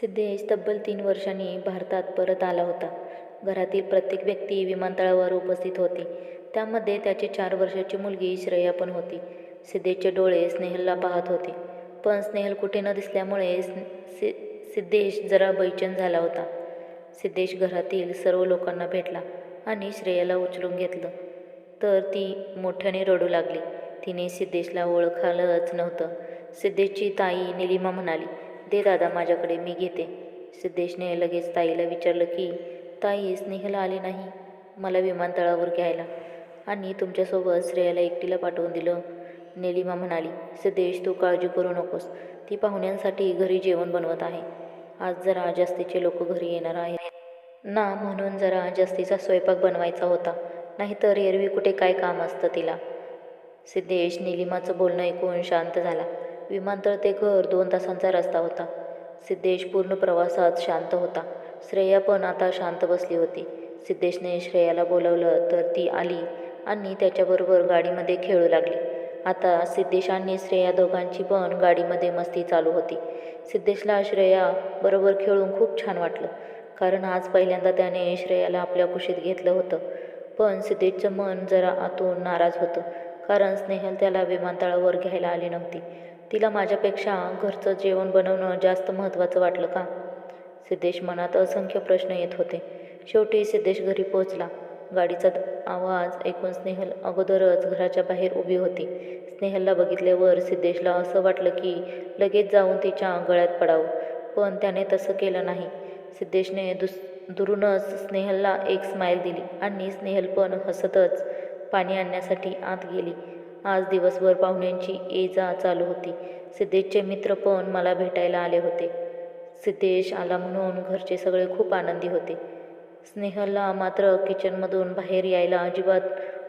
सिद्धेश तब्बल तीन वर्षांनी भारतात परत आला होता. घरातील प्रत्येक व्यक्ती विमानतळावर उपस्थित होती. त्यामध्ये त्याची चार वर्षाची मुलगी श्रेया पण होती. सिद्धेशचे डोळे स्नेहलला पाहत होते. पण स्नेहल कुठे न दिसल्यामुळे सिद्धेश जरा बैचन झाला होता. सिद्धेश घरातील सर्व लोकांना भेटला आणि श्रेयाला उचलून घेतलं तर ती मोठ्याने रडू लागली. तिने सिद्धेशला ओळखालच नव्हतं. सिद्धेशची ताई निलिमा म्हणाली, दे दादा माझ्याकडे, मी घेते. सिद्धेशने लगेच ताईला विचारलं की, ताई स्नेहला आली नाही मला विमानतळावर घ्यायला आणि तुमच्यासोबत श्रेयाला एकटीला पाठवून दिलं. निलिमा म्हणाली, सिद्धेश तू काळजी करू नकोस. ती पाहुण्यांसाठी घरी जेवण बनवत आहे. आज जरा जास्तीचे लोक घरी येणार आहेत ना म्हणून जरा जास्तीचा स्वयंपाक बनवायचा होता. नाहीतर एरवी कुठे काय काम असतं तिला. सिद्धेश निलिमाचं बोलणं ऐकून शांत झाला. विमानतळ ते घर दोन तासांचा रस्ता होता. सिद्धेश पूर्ण प्रवासात शांत होता. श्रेया पण आता शांत बसली होती. सिद्धेशने श्रेयाला बोलावलं तर ती आली आणि त्याच्याबरोबर गाडीमध्ये खेळू लागली. आता सिद्धेश आणि श्रेया दोघांची पण गाडीमध्ये मस्ती चालू होती. सिद्धेशला श्रेया बरोबर खेळून खूप छान वाटलं. कारण आज पहिल्यांदा त्याने श्रेयाला आपल्या कुशीत घेतलं होतं. पण सिद्धेशचं मन जरा आतून नाराज होतं. कारण स्नेहल त्याला विमानतळावर घ्यायला आली नव्हती. तिला माझ्यापेक्षा घरचं जेवण बनवणं जास्त महत्त्वाचं वाटलं का? सिद्धेश मनात असंख्य प्रश्न येत होते. शेवटी सिद्धेश घरी पोहोचला. गाडीचा आवाज ऐकून स्नेहल अगोदरच घराच्या बाहेर उभी होती. स्नेहलला बघितल्यावर सिद्धेशला असं वाटलं की लगेच जाऊन तिच्या गळ्यात पडावं. पण त्याने तसं केलं नाही. सिद्धेशने दुस दुरूनच स्नेहलला एक स्माईल दिली आणि स्नेहल पण हसतच पाणी आणण्यासाठी आत गेली. आज दिवसभर पाहुण्यांची ये-जा चालू होती. सिद्धेशचे मित्र पण मला भेटायला आले होते. सिद्धेश आला म्हणून घरचे सगळे खूप आनंदी होते. स्नेहलला मात्र किचनमधून बाहेर यायला अजिबात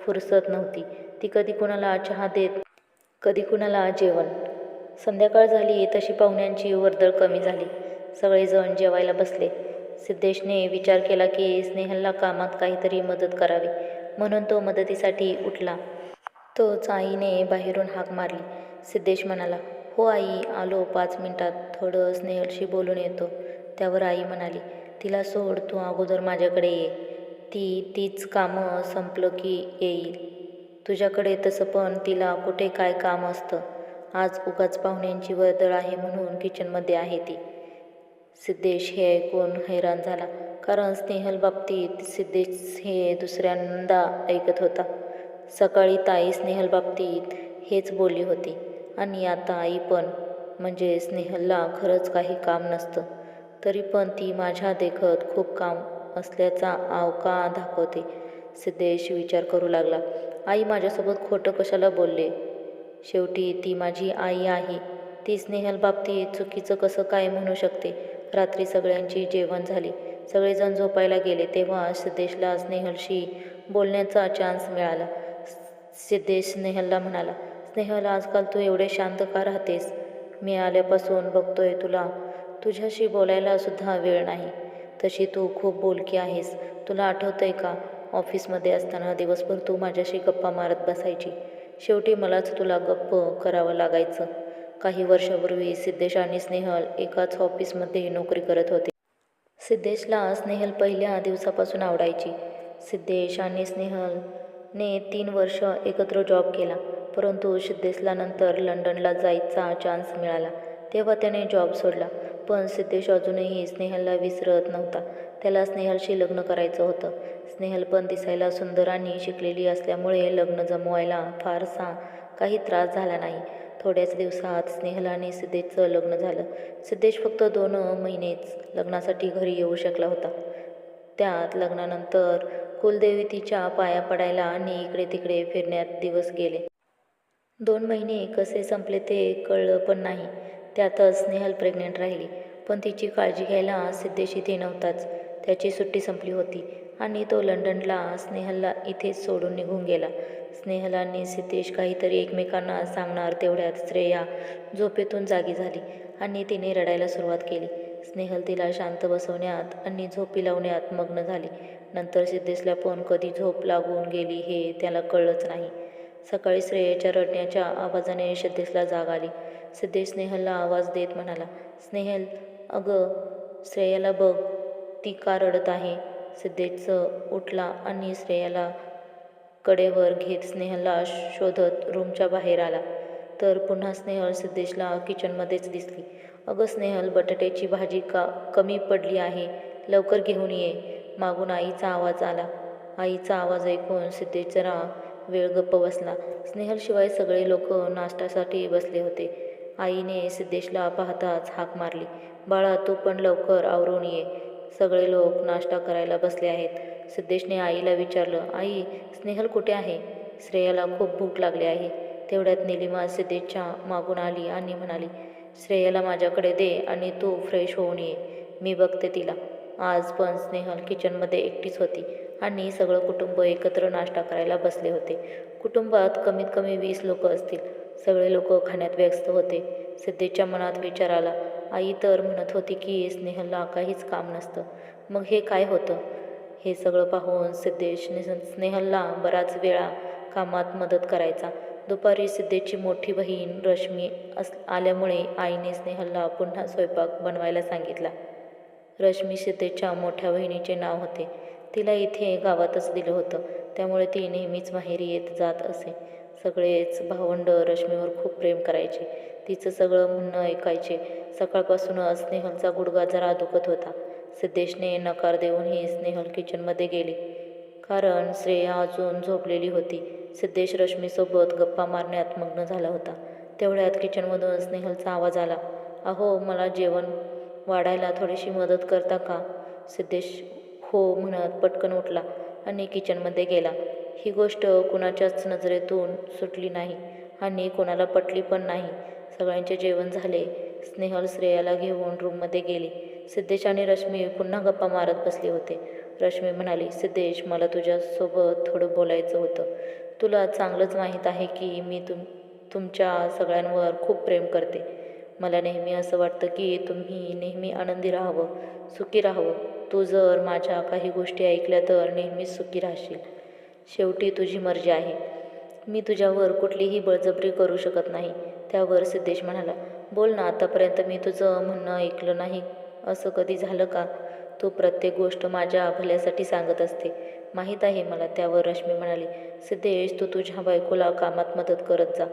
फुरसत नव्हती. ती कधी कुणाला चहा देत, कधी कुणाला जेवण. संध्याकाळ झाली तशी पाहुण्यांची वर्दळ कमी झाली. सगळेजण जेवायला बसले. सिद्धेशने विचार केला की स्नेहलला कामात काहीतरी मदत करावी. म्हणून तो मदतीसाठी उठला. तोच आईने बाहेरून हाक मारली. सिद्धेश म्हणाला, हो आई आलो पाच मिनिटात, थोडं स्नेहलशी बोलून येतो. त्यावर आई म्हणाली, तिला सोड तू अगोदर माझ्याकडे ये. ती तीच कामं संपलं की येईल तुझ्याकडे. तसं पण तिला कुठे काय काम असतं. आज उगाच पाहुण्यांची वर्दळ आहे म्हणून किचनमध्ये आहे ती. सिद्धेश हे ऐकून हैराण झाला. कारण स्नेहल बाबतीत सिद्धेश हे दुसऱ्यांदा ऐकत होता. सकाळी ताई स्नेहलबाबतीत हेच बोलली होती आणि आता आई पण. म्हणजे स्नेहलला खरंच काही काम नसतं. तरी पण ती माझ्या देखत खूप काम असल्याचा आव का दाखवते? सिद्धेश विचार करू लागला. आई माझ्यासोबत खोटं कशाला बोलले? शेवटी ती माझी आई आहे. ती स्नेहल बाबतीत चुकीचं कसं काय म्हणू शकते? रात्री सगळ्यांची जेवण झाली. सगळेजण झोपायला गेले तेव्हा सिद्धेशला स्नेहलशी बोलण्याचा चान्स मिळाला. सिद्धेश स्नेहलला म्हणाला, स्नेहल आजकाल तू एवढे शांत का राहतेस? मी आल्यापासून बघतोय तुला तुझ्याशी बोलायला सुद्धा वेळ नाही. तशी तू खूप बोलकी आहेस. तुला आठवतंय का ऑफिसमध्ये असताना दिवसभर तू माझ्याशी गप्पा मारत बसायची. शेवटी मलाच तुला गप्प करावं लागायचं. काही वर्षापूर्वी सिद्धेश आणि स्नेहल एकाच ऑफिसमध्ये नोकरी करत होते. सिद्धेशला स्नेहल पहिल्या दिवसापासून आवडायची. सिद्धेश आणि स्नेहल ने तीन वर्ष एकत्र जॉब केला. परंतु सिद्धेशला नंतर लंडनला जायचा चान्स मिळाला तेव्हा त्याने जॉब सोडला. पण सिद्धेश अजूनही स्नेहलला विसरत नव्हता. त्याला स्नेहलशी लग्न करायचं होतं. स्नेहल पण दिसायला सुंदर आणि शिकलेली असल्यामुळे लग्न जमवायला फारसा काही त्रास झाला नाही. थोड्याच दिवसात स्नेहल आणि सिद्धेशचं लग्न झालं. सिद्धेश फक्त दोन महिनेच लग्नासाठी घरी येऊ शकला होता. त्यात लग्नानंतर कुलदेवी तिच्या पाया पडायला आणि इकडे तिकडे फिरण्यात दिवस गेले. दोन महिने कसे संपले ते कळलं पण नाही. त्यातच स्नेहल प्रेग्नंट राहिली. पण तिची काळजी घ्यायला सिद्धेश इथे नव्हताच. त्याची सुट्टी संपली होती आणि तो लंडनला स्नेहलला इथेच सोडून निघून गेला. स्नेहल आणि सिद्धेश काहीतरी एकमेकांना सांगणार तेवढ्यात श्रेया झोपेतून जागी झाली आणि तिने रडायला सुरुवात केली. स्नेहल तिला शांत बसवण्यात आणि झोपी लावण्यात मग्न झाली. नंतर सिद्धेशला पण कधी झोप लागून गेली हे त्याला कळलंच नाही. सकाळी श्रेयाच्या रडण्याच्या आवाजाने सिद्धेशला जाग आली. सिद्धेश स्नेहलला आवाज देत म्हणाला, स्नेहल अगं श्रेयाला बघ ती का रडत आहे सिद्धेश उठला आणि श्रेयाला कडेवर घेत स्नेहलला शोधत रूमच्या बाहेर आला तर पुन्हा स्नेहल सिद्धेशला किचनमध्येच दिसली. अगं स्नेहल बटाट्याची भाजी का कमी पडली आहे? लवकर घेऊन ये. मागून आईचा आवाज आला. आईचा आवाज ऐकून सिद्धेश जरा वेळ गप्प बसला. स्नेहलशिवाय सगळे लोक नाश्त्यासाठी बसले होते. आईने सिद्धेशला पाहताच हाक मारली. बाळा तू पण लवकर आवरून ये. सगळे लोक नाश्ता करायला बसले आहेत. सिद्धेशने आईला विचारलं आई स्नेहल कुठे आहे? श्रेयाला खूप भूक लागली आहे. तेवढ्यात निलिमा सिद्धेच्या मागून आली आणि म्हणाली श्रेयाला माझ्याकडे दे आणि तू फ्रेश होऊन ये. मी बघते तिला. आज पण स्नेहल किचनमध्ये एकटीच होती आणि सगळं कुटुंब एकत्र नाश्ता करायला बसले होते. कुटुंबात कमीत कमी वीस लोक असतील. सगळे लोक खाण्यात व्यस्त होते. सिद्धेच्या मनात विचार आला. आई तर म्हणत होती की स्नेहलला काहीच काम नसतं. मग हे काय होतं? हे सगळं पाहून सिद्धेश स्नेहलला बराच वेळा कामात मदत करायचा. दुपारी सिद्धेची मोठी बहीण रश्मी अस आल्यामुळे आईने स्नेहलला पुन्हा स्वयंपाक बनवायला सांगितला. रश्मी सिद्धेच्या मोठ्या बहिणीचे नाव होते. तिला इथे गावातच दिलं होतं. त्यामुळे ती नेहमीच माहेरी येत जात असे. सगळेच भावंड रश्मीवर खूप प्रेम करायचे. तिचं सगळं म्हणणं ऐकायचे. सकाळपासूनच स्नेहलचा गुडगा जरा दुखत होता. सिद्धेशने नकार देऊनही स्नेहल किचनमध्ये गेली. कारण श्रेया अजून झोपलेली होती. सिद्धेश रश्मीसोबत गप्पा मारण्यात मग्न झाला होता. तेवढ्यात किचनमधून स्नेहलचा आवाज आला अहो मला जेवण वाढायला थोडीशी मदत करता का? सिद्धेश हो म्हणत पटकन उठला आणि किचनमध्ये गेला. ही गोष्ट कुणाच्याच नजरेतून सुटली नाही आणि कोणाला पटली पण नाही. सगळ्यांचे जेवण झाले. स्नेहल श्रेयाला घेऊन रूममध्ये गेली. सिद्धेश आणि रश्मी पुन्हा गप्पा मारत बसले होते. रश्मी म्हणाली सिद्धेश मला तुझ्यासोबत थोडं बोलायचं होतं. तुला चांगलंच माहीत आहे की मी तुम तुमच्या सगळ्यांवर खूप प्रेम करते. मला नेहमी असं वाटतं की तुम्ही नेहमी आनंदी राहावं सुखी राहावं. तू जर माझ्या काही गोष्टी ऐकल्या तर नेहमीच सुखी राहशील. शेवटी तुझी मर्जी आहे. मी तुझ्यावर कुठलीही बळजबरी करू शकत नाही त्यावर सिद्धेश म्हणाला. बोल ना आतापर्यंत मी तुझं म्हणणं ऐकलं नाही. असं कधी झालं का? तू प्रत्येक गोष्ट माझ्या भल्यासाठी सांगत असते. माहीत आहे मला त्यावर रश्मी म्हणाली सिद्धेश तू तुझ्या बायकोला कामात मदत करत जा.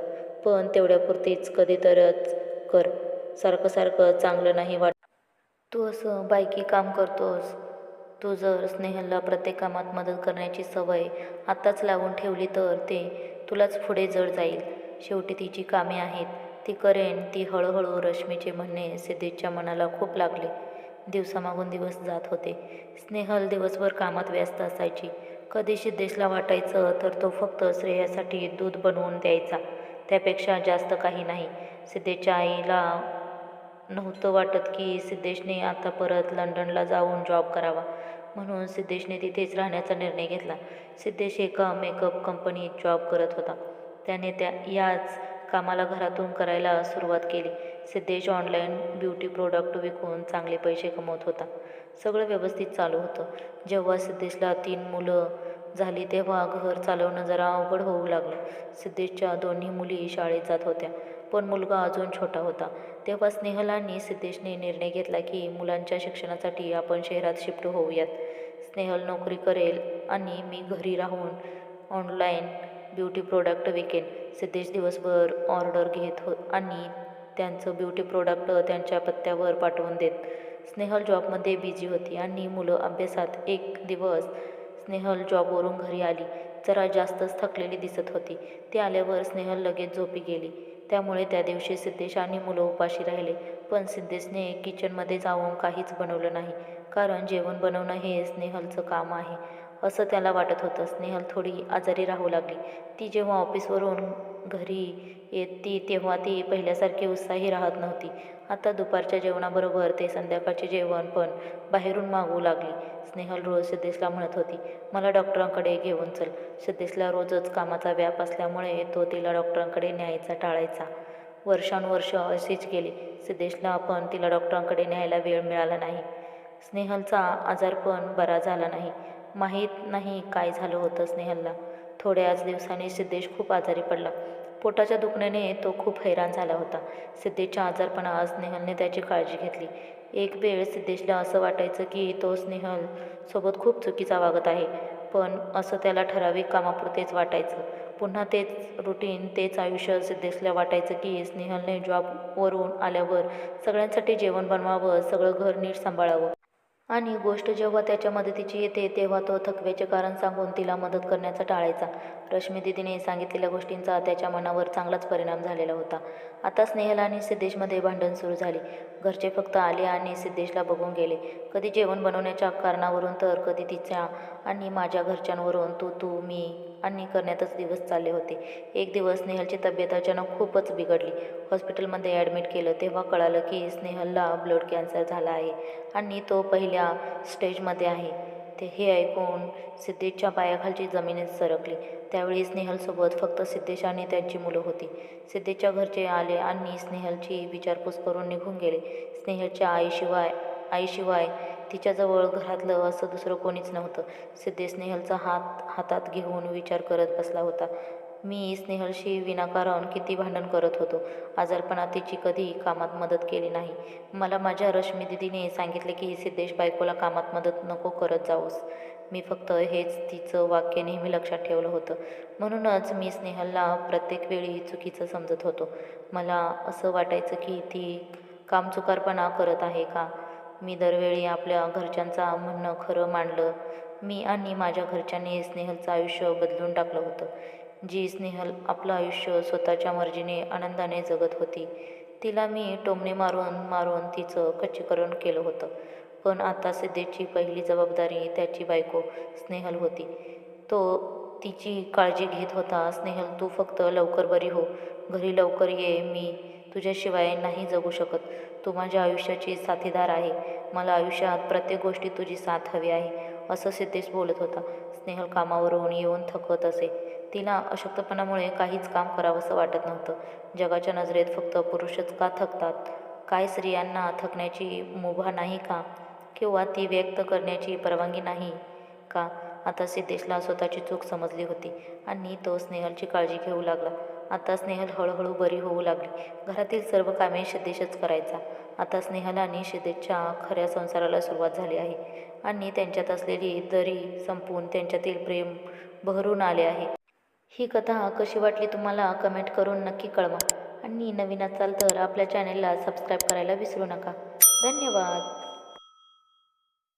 पण तेवढ्यापुरतीच कधीतरच कर. सारखं सारखं चांगलं नाही वाट तू असं बायकी काम करतोस? तू जर स्नेहलला प्रत्येक कामात मदत करण्याची सवय आत्ताच लावून ठेवली तर ते तुलाच पुढे जड जाईल. शेवटी तिची कामे आहेत. ती करेन. ती हळूहळू रश्मीचे म्हणणे सिद्धेशच्या मनाला खूप लागले. दिवसामागून दिवस जात होते. स्नेहल दिवसभर कामात व्यस्त असायची. कधी सिद्धेशला वाटायचं तर तो फक्त श्रेयासाठी दूध बनवून द्यायचा. त्यापेक्षा जास्त काही नाही. सिद्धेच्या आईला नव्हतं वाटत की सिद्धेशने आता परत लंडनला जाऊन जॉब करावा. म्हणून सिद्धेशने तिथेच राहण्याचा निर्णय घेतला. सिद्धेश एका मेकअप कंपनीत जॉब करत होता. त्याने त्या याच कामाला घरातून करायला सुरुवात केली. सिद्धेश ऑनलाईन ब्युटी प्रोडक्ट विकून चांगले पैसे कमवत होता. सगळं व्यवस्थित चालू होतं. जेव्हा सिद्धेशला तीन मुलं झाली तेव्हा घर चालवणं जरा अवघड होऊ लागलं. सिद्धेशच्या दोन्ही मुली शाळेत जात होत्या पण मुलगा अजून छोटा होता. तेव्हा स्नेहलांनी सिद्धेशने निर्णय घेतला की मुलांच्या शिक्षणासाठी आपण शहरात शिफ्ट होऊयात. स्नेहल नोकरी करेल आणि मी घरी राहून ऑनलाईन ब्युटी प्रोडक्ट विकेन. सिद्धेश दिवसभर ऑर्डर घेत हो आणि त्यांचं ब्युटी प्रोडक्ट त्यांच्या पत्त्यावर पाठवून देत. स्नेहल जॉबमध्ये बिझी होती आणि मुलं अभ्यासात एक दिवस स्नेहल जॉबवरून घरी आली. जरा जास्तच थकलेली दिसत होती. ती आल्यावर स्नेहल लगेच झोपी गेली. त्यामुळे त्या दिवशी सिद्धेश आणि मुलं उपाशी राहिले. पण सिद्धेशने किचनमध्ये जाऊन काहीच बनवलं नाही. कारण जेवण बनवणं हे स्नेहलचं काम आहे. असं त्याला वाटत होतं. स्नेहल थोडी आजारी राहू लागली. ती जेव्हा ऑफिसवरून घरी येती तेव्हा ती पहिल्यासारखी उत्साही राहत नव्हती. आता दुपारच्या जेवणाबरोबर ते संध्याकाळचे जेवण पण बाहेरून मागवू लागली. स्नेहल रोज सिद्धेशला म्हणत होती मला डॉक्टरांकडे घेऊन चल. सिद्धेशला रोजच कामाचा व्याप असल्यामुळे तो तिला डॉक्टरांकडे न्यायचा टाळायचा. वर्षानुवर्ष अशीच गेली. सिद्धेशला पण तिला डॉक्टरांकडे न्यायला वेळ मिळाला नाही. स्नेहलचा आजार पण बरा झाला नाही. माहीत नाही काय झालं होतं स्नेहलला. थोड्याच दिवसांनी सिद्धेश खूप आजारी पडला. पोटाच्या दुखण्याने तो खूप हैराण झाला होता. सिद्धेशच्या आजारपणात स्नेहलने त्याची काळजी घेतली. एक वेळ सिद्धेशला असं वाटायचं की तो स्नेहल सोबत खूप चुकीचा वागत आहे पण असं त्याला ठराविक कामापुरतेच वाटायचं. पुन्हा तेच रुटीन तेच आयुष्य सिद्धेशला वाटायचं की स्नेहलने जॉबवरून आल्यावर सगळ्यांसाठी जेवण बनवावं सगळं घर नीट सांभाळावं. आणि गोष्ट जेव्हा त्याच्या मदतीची येते तेव्हा तो थकव्याचे कारण सांगून तिला मदत करण्याचा टाळायचा. रश्मी दिदीने सांगितलेल्या गोष्टींचा त्याच्या मनावर चांगलाच परिणाम झालेला होता. आता स्नेहल आणि सिद्धेशमध्ये भांडण सुरू झाले. घरचे फक्त आले आणि सिद्धेशला बघून गेले. कधी जेवण बनवण्याच्या कारणावरून तर कधी तिच्या आणि माझ्या घरच्यांवरून. तू तू मी आणि करण्यातच दिवस चालले होते. एक दिवस स्नेहलची तब्येत अचानक खूपच बिघडली. हॉस्पिटलमध्ये ॲडमिट केलं तेव्हा कळालं की स्नेहलला ब्लड कॅन्सर झाला आहे आणि तो पहिल्या स्टेजमध्ये आहे. ते हे ऐकून सिद्धेशच्या पायाखालची जमिनीत सरकली. त्यावेळी स्नेहलसोबत फक्त सिद्धेश आणि त्यांची मुलं होती. सिद्धेशच्या घरचे आले आणि स्नेहलची विचारपूस करून निघून गेले. स्नेहलच्या आईशिवाय आईशिवाय तिच्याजवळ घरातलं असं दुसरं कोणीच नव्हतं. सिद्धेश स्नेहलचा हात हातात घेऊन विचार करत बसला होता. मी स्नेहलशी विनाकारण किती भांडण करत होतो. आजारपणात तिची कधी कामात मदत केली नाही. मला माझ्या रश्मी दिदीने सांगितले की सिद्धेश बायकोला कामात मदत नको करत जाऊस मी फक्त हेच तिचं वाक्य नेहमी लक्षात ठेवलं होतं. म्हणूनच मी स्नेहलला प्रत्येक वेळी चुकीचं समजत होतो. मला असं वाटायचं की ती कामचुकारपणा करत आहे का? मी दरवेळी आपल्या घरच्यांचं म्हणणं खरं मांडलं. मी आणि माझ्या घरच्यांनी स्नेहलचं आयुष्य बदलून टाकलं होतं. जी स्नेहल आपलं आयुष्य स्वतःच्या मर्जीने आनंदाने जगत होती तिला मी टोमणे मारून मारून तिचं कच्चीकरण केलं होतं. पण आता सिद्धेची पहिली जबाबदारी त्याची बायको स्नेहल होती. तो तिची काळजी घेत होता स्नेहल तू फक्त लवकर बरी हो. घरी लवकर ये. मी तुझ्याशिवाय नाही जगू शकत. तू माझ्या आयुष्याची साथीदार आहे. मला आयुष्यात प्रत्येक गोष्टी तुझी साथ हवी आहे असं सिद्धेश बोलत होता. स्नेहल कामावरून येऊन थकत असे. तिला अशक्तपणामुळे काहीच काम करावंसं वाटत नव्हतं. जगाच्या नजरेत फक्त पुरुषच का थकतात? काय स्त्रियांना थकण्याची मुभा नाही का? किंवा ती व्यक्त करण्याची परवानगी नाही का? आता सिद्धेशला स्वतःची चूक समजली होती आणि तो स्नेहलची काळजी घेऊ लागला. आता स्नेहल हळूहळू बरी होऊ लागली. घरातील सर्व कामे सिद्धेशच करायचा. आता स्नेहल आणि सिद्धेशच्या खऱ्या संसाराला सुरुवात झाली आहे आणि त्यांच्यात असलेली दरी संपून त्यांच्यातील प्रेम बहरून आले आहे. ही कथा कशी वाटली तुम्हाला कमेंट करून नक्की कळवा. आणि नवीन असाल तर आपल्या चॅनेलला सबस्क्राईब करायला विसरू नका. धन्यवाद.